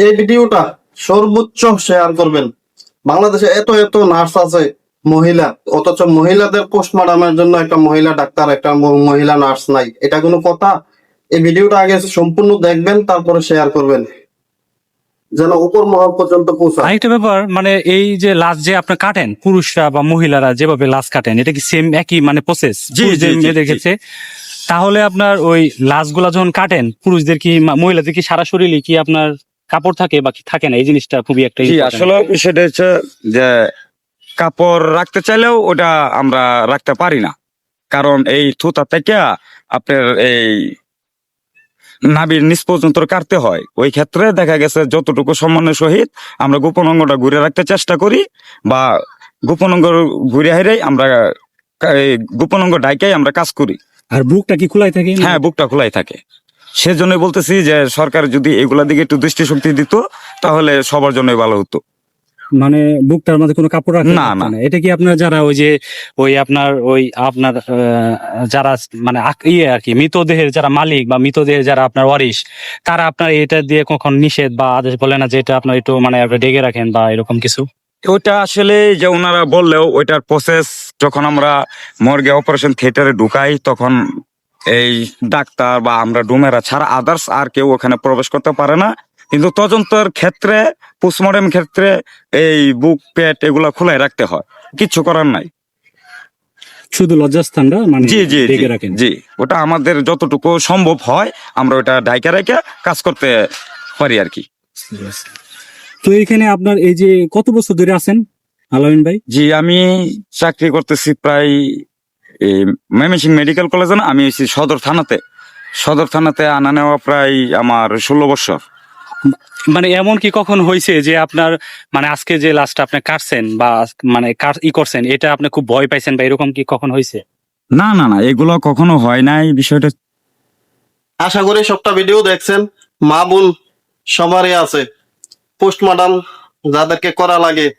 এই ভিডিওটা সর্বোচ্চ শেয়ার করবেন। বাংলাদেশে এত এত নার্স আছে মহিলা অথচ মহিলাদের পোস্টমর্টমের জন্য একটা মহিলা ডাক্তার একটা মহিলা নার্স নাই। এটা কোনো কথা? এই ভিডিওটা আগে সম্পূর্ণ দেখবেন তারপরে শেয়ার করবেন। যেন উপর মহল পর্যন্ত পৌঁছায়। আরেকটা ব্যাপার মানে এই যে লাশ যে আপনি কাটেন পুরুষরা বা মহিলারা যেভাবে লাশ কাটেন এটা কি সেম একই মানে প্রসেস জি, জি। দেখেছে তাহলে আপনার ওই লাশগুলা যখন কাটেন পুরুষদের কি মহিলাদের কি সারা শরীরে কি আপনার কাপড় থাকে বা থাকে না এই জিনিসটা খুবই একটা জি আসলে বিষয়টা হচ্ছে যে কাপড় রাখতে চাইলেও ওটা আমরা রাখতে পারি না। কারণ এই থুতা থেকে আপনার এই নাবির নিচ পর্যন্ত কাটতে হয়। ওই ক্ষেত্রে দেখা গেছে যতটুকু সম্মানের সহিত আমরা গোপন অঙ্গটা ঘুরে রাখতে চেষ্টা করি বা গোপন অঙ্গ ঘুরে হাইরেই আমরা গোপন অঙ্গ ডাইকাই আমরা কাজ করি। আর বুকটা কি খোলাই থাকে? হ্যাঁ বুকটা খোলাই থাকে। সেজন্য বলতেছি যে সরকার যদি এগুলা দিকে একটু দৃষ্টিশক্তি দিত তাহলে সবার জন্যই ভালো হতো। মানে বুকটার মধ্যে কোনো কাপড় রাখা না, না। এটা কি আপনার যারা ওই যে ওই আপনার ওই আপনার যারা মানে ইয়ে আর কি মৃতদেহের যারা মালিক বা মৃতদেহের যারা আপনার ওয়ারিশ তারা আপনার এটা দিয়ে কখন নিষেধ বা আদেশ বলে না যে এটা আপনার একটু মানে ডেকে রাখেন বা এরকম কিছু? ওইটা আসলে যে ওনারা বললেও ওইটার প্রসেস যখন আমরা মর্গে অপারেশন থিয়েটারে ঢুকাই তখন এই ডাক্তার বা আমরা ডুমেরা ছাড়া আদার্স আর কেউ ওখানে প্রবেশ করতে পারে না। কিন্তু তদন্তের ক্ষেত্রে পোস্টমর্টম ক্ষেত্রে এই বুক পেট এগুলা খোলাই রাখতে হয়। কিচ্ছু করার নাই। শুধু লজ্জাস্থানটা মানে জি জি রাখেন। জি। ওটা আমাদের যতটুকু সম্ভব হয় আমরা ওটা ডাইকা রেখে কাজ করতে পারি আর কি। তো এখানে আপনার এই যে কত বছর ধরে আছেন আলামিন ভাই? জি আমি চাকরি করতেছি প্রায় এই ময়মনসিংহ মেডিকেল কলেজে না আমি হচ্ছি সদর থানাতে। সদর থানাতে আনা নেওয়া প্রায় আমার ষোলো বছর। মানে এমন কি কখন হয়েছে যে আপনার মানে আজকে যে লাস্টটা আপনি কাটছেন বা মানে কাট- ই করছেন এটা আপনি খুব ভয় পাইছেন বা এরকম কি কখন হয়েছে? না না না এগুলো কখনো হয় নাই বিষয়টা আশা করি সবটা ভিডিও দেখছেন। মা বোন সবারই আছে। পোস্টমর্টম যাদেরকে করা লাগে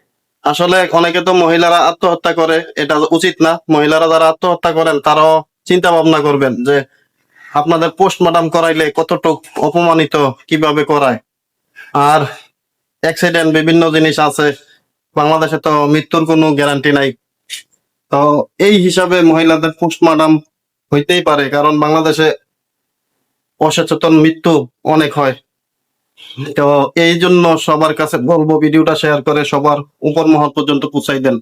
আসলে অনেকে তো মহিলারা আত্মহত্যা করে, এটা উচিত না। মহিলারা যারা আত্মহত্যা করেন, তারাও চিন্তা ভাবনা করবেন যে আপনাদের পোস্টমর্টম করাইলে কতটুক অপমানিত, কীভাবে করায়? আর অ্যাক্সিডেন্ট বিভিন্ন জিনিস আছে, বাংলাদেশে তো মৃত্যুর কোনো গ্যারান্টি নাই। তো এই হিসাবে মহিলাদের পোস্টমর্টম হইতেই পারে, কারণ বাংলাদেশে অসচেতন মৃত্যু অনেক হয়। তো এই জন্য সবার কাছে বলব ভিডিওটা শেয়ার করে সবার উপর মহল পর্যন্ত পৌঁছাই দেন।